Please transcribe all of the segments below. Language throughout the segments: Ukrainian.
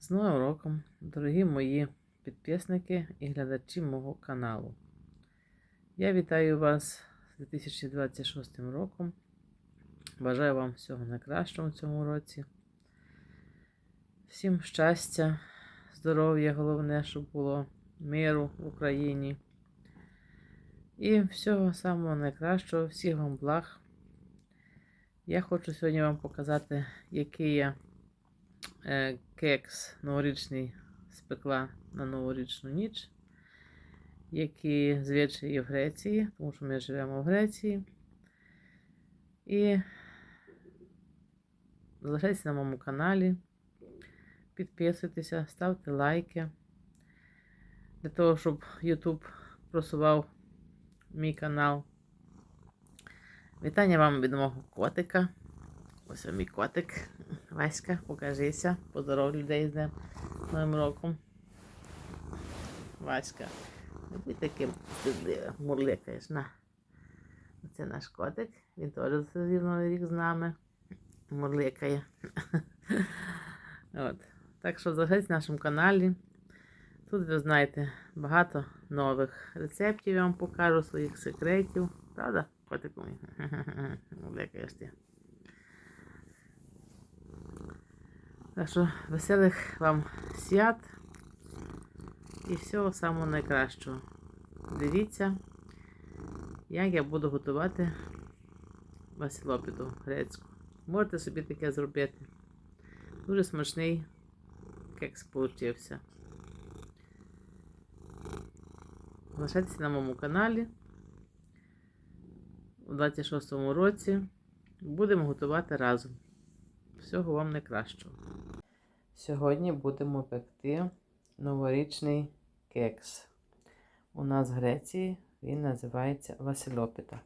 З Новим роком, дорогі мої підписники і глядачі мого каналу. Я вітаю вас з 2026 роком. Бажаю вам всього найкращого в цьому році. Всім щастя, здоров'я, головне, щоб було миру в Україні. І всього самого найкращого, всіх вам благ. Я хочу сьогодні вам показати, який я кекс новорічний спекла на новорічну ніч, які звичаї в Греції, тому що ми живемо в Греції. І залишайтеся на моєму каналі, підписуйтеся, ставте лайки для того, щоб YouTube просував мій канал. Вітання вам від мого котика. Ось мій котик. Васька, покажися. Поздоров людей з Новим роком. Васька. Не будь таким мурликаєш, на. Це наш котик. Він теж зустрів новий рік з нами. Мурликає. От. Так що залишайтесь на нашому каналі. Тут ви знаєте багато нових рецептів, я вам покажу своїх секретів. Правда, котику? Мурликаєш ти. Так що веселих вам свят і всього самого найкращого. Дивіться, як я буду готувати василопіту грецьку. Можете собі таке зробити. Дуже смачний кекс получився. Залишайтеся на моєму каналі. У 26-му році будемо готувати разом. Всього вам найкращого. Сьогодні будемо пекти новорічний кекс. У нас в Греції він називається Васильопіта.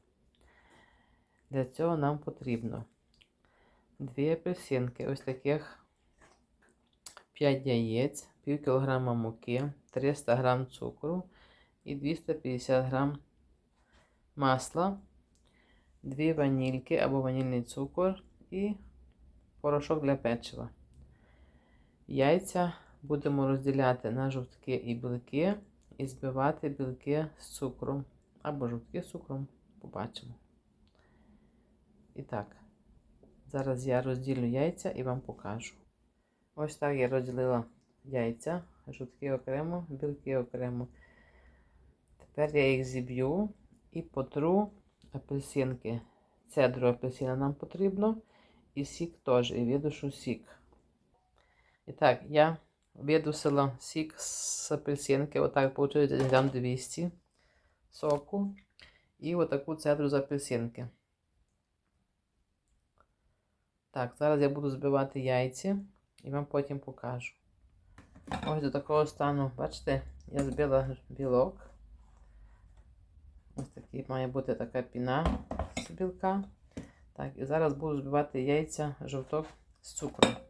Для цього нам потрібно дві апельсинки, ось таких 5 яєць, пів кілограма муки, 300 грам цукру і 250 грам масла, дві ванільки або ванільний цукор і порошок для печива. Яйця будемо розділяти на жовтки і білки і збивати білки з цукром. Або жовтки з цукром, побачимо. І так, зараз я розділю яйця і вам покажу. Ось так я розділила яйця, жовтки окремо, білки окремо. Тепер я їх зіб'ю і потру апельсинки. Цедру апельсина нам потрібно. І сік теж, і видушу сік. І так, я видусила сік з апельсинки. Отак, виходить, грам 200 соку. І отаку цедру з апельсинки. Так, зараз я буду збивати яйці і вам потім покажу. Ось до такого стану, бачите, я збила білок. Ось такий має бути така піна з білка. Так, і зараз буду збивати яйця жовток з цукром.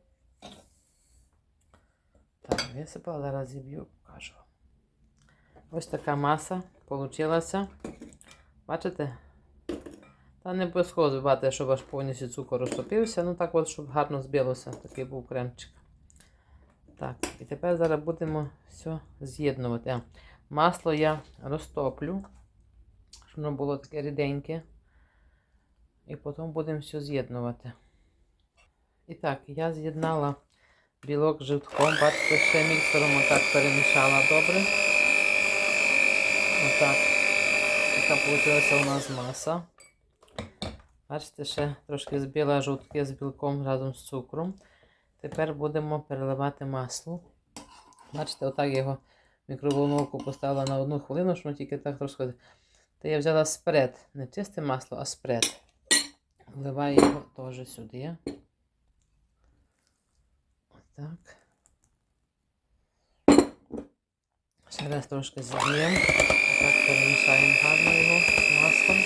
Висипала, зараз зіб'ю, покажу. Ось така маса получилася. Бачите? Та не обов'язково збивати, щоб аж повністю цукор розтопився. Ну так от, щоб гарно збилося. Такий був кремчик. Так, і тепер зараз будемо все з'єднувати. Масло я розтоплю, щоб воно було таке ріденьке. І потім будемо все з'єднувати. І так, я з'єднала білок з жовтком. Бачите, ще міксером отак перемішала добре. Отак. Така вийшла у нас маса. Бачите, ще трошки збила жовтки з білком разом з цукром. Тепер будемо переливати масло. Бачите, отак я його мікроволновку поставила на одну хвилину, щоб тільки так трошки. Та я взяла спред. Не чисте масло, а спред. Вливаю його теж сюди. Так. Ще трошки зіб'ємо. Так перемішаємо гарно його маслом.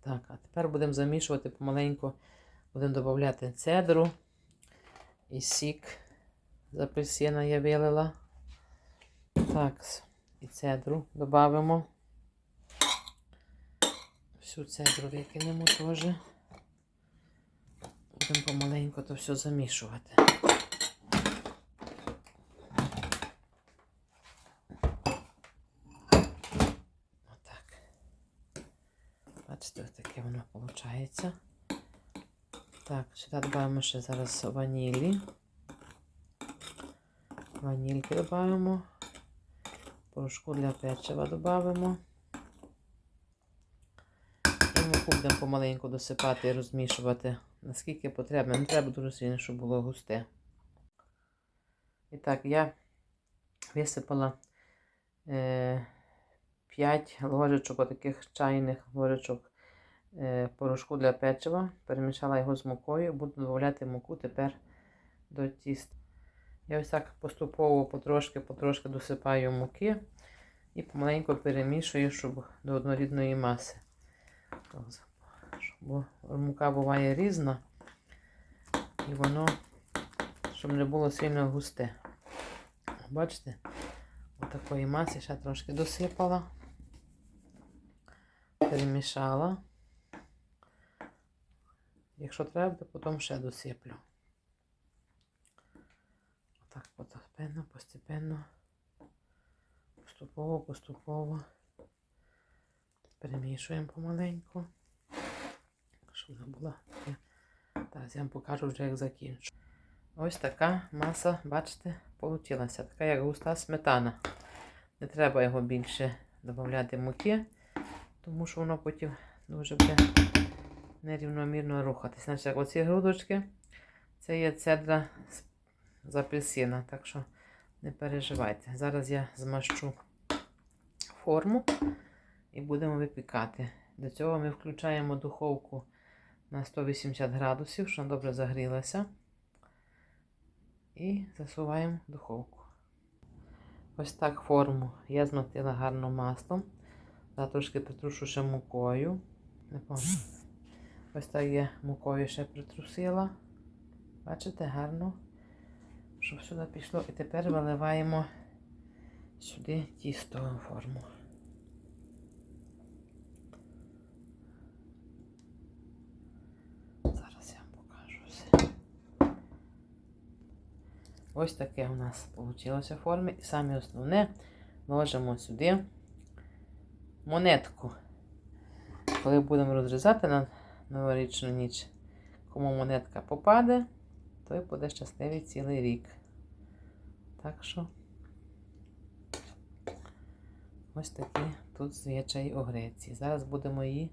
Так, а тепер будемо замішувати помаленьку, будемо додати цедру і сік з апельсина я вилила. Так, і цедру додамо. Всю цедру викинемо теж. Будемо помаленьку то все замішувати. Отак. Бачите, таке воно виходить. Так, сюди додаємо ще зараз ванілі. Ванільки додаємо. Порошку для печива додаємо. Муку будемо помаленьку досипати і розмішувати, наскільки потрібно. Не треба дуже сильно, щоб було густе. І так, я висипала е, 5 ложечок, отаких чайних ложечок е, порошку для печива. Перемішала його з мукою. Буду додавати муку тепер до тіста. Я ось так поступово потрошки потрошки досипаю муки і помаленьку перемішую, щоб до однорідної маси. Бо мука буває різна, і воно, щоб не було сильно густе. Бачите? Отакої маси ще трошки досипала, перемішала. Якщо треба, то потім ще досиплю. Так, постепенно, постепенно, поступово, поступово перемішуємо помаленьку, щоб вона була. Зараз я вам покажу вже, як закінчу. Ось така маса, бачите, вийшла. Така як густа сметана. Не треба його більше додати муки, тому що воно потім дуже буде нерівномірно рухатись. Значить, оці грудочки, це є цедра з апельсина, так що не переживайте. Зараз я змащу форму і будемо випікати. До цього ми включаємо духовку на 180 градусів, щоб добре загрілася. І засуваємо духовку. Ось так форму я змастила гарно маслом. Я трошки притрушу ще мукою. Ось так я мукою ще притрусила. Бачите, гарно щоб сюди пішло. І тепер виливаємо сюди тістову форму. Зараз я вам покажу все. Ось таке у нас вийшло в формі. І саме основне ложимо сюди монетку. Коли будемо розрізати на новорічну ніч, кому монетка попаде, той буде щасливий цілий рік. Так що ось такі тут звичай у Греції. Зараз будемо її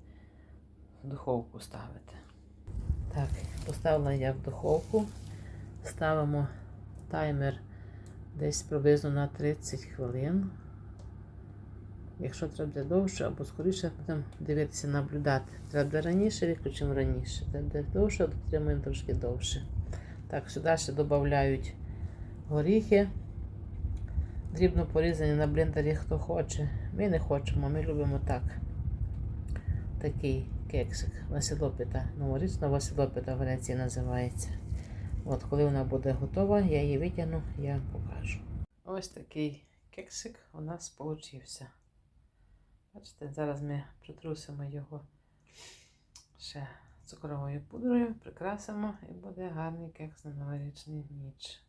в духовку ставити. Так, поставила я в духовку, ставимо таймер десь приблизно на 30 хвилин. Якщо треба буде довше або скоріше, будемо дивитися, наблюдати. Треба раніше, виключимо раніше. Треба довше, дотримуємо трошки довше. Так, сюди ще додають горіхи. Дрібно порізані на блендері, хто хоче. Ми не хочемо, ми любимо так. Такий кексик. Василопита. Новорічна Василопита в Греції називається. От, коли вона буде готова, я її витягну, я покажу. Ось такий кексик у нас получився. Бачите, зараз ми притрусимо його ще цукровою пудрою, прикрасимо і буде гарний кекс на новорічну ніч.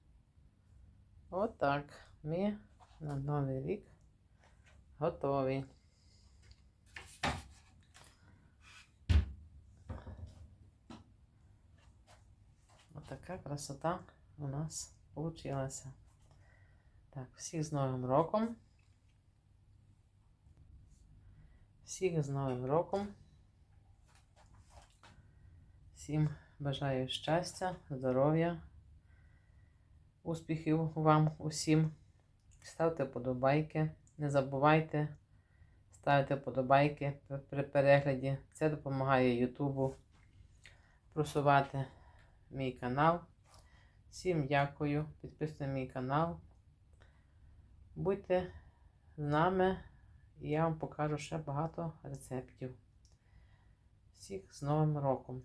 Отак ми на новий рік готові. Отака красота у нас получилася. Так, всіх з Новим роком. Всіх з Новим роком. Всім бажаю щастя, здоров'я, успіхів вам усім. Ставте подобайки. Не забувайте ставити подобайки при перегляді. Це допомагає Ютубу просувати мій канал. Всім дякую. Підписуйте мій канал. Будьте з нами я вам покажу ще багато рецептів. Всіх з Новим роком!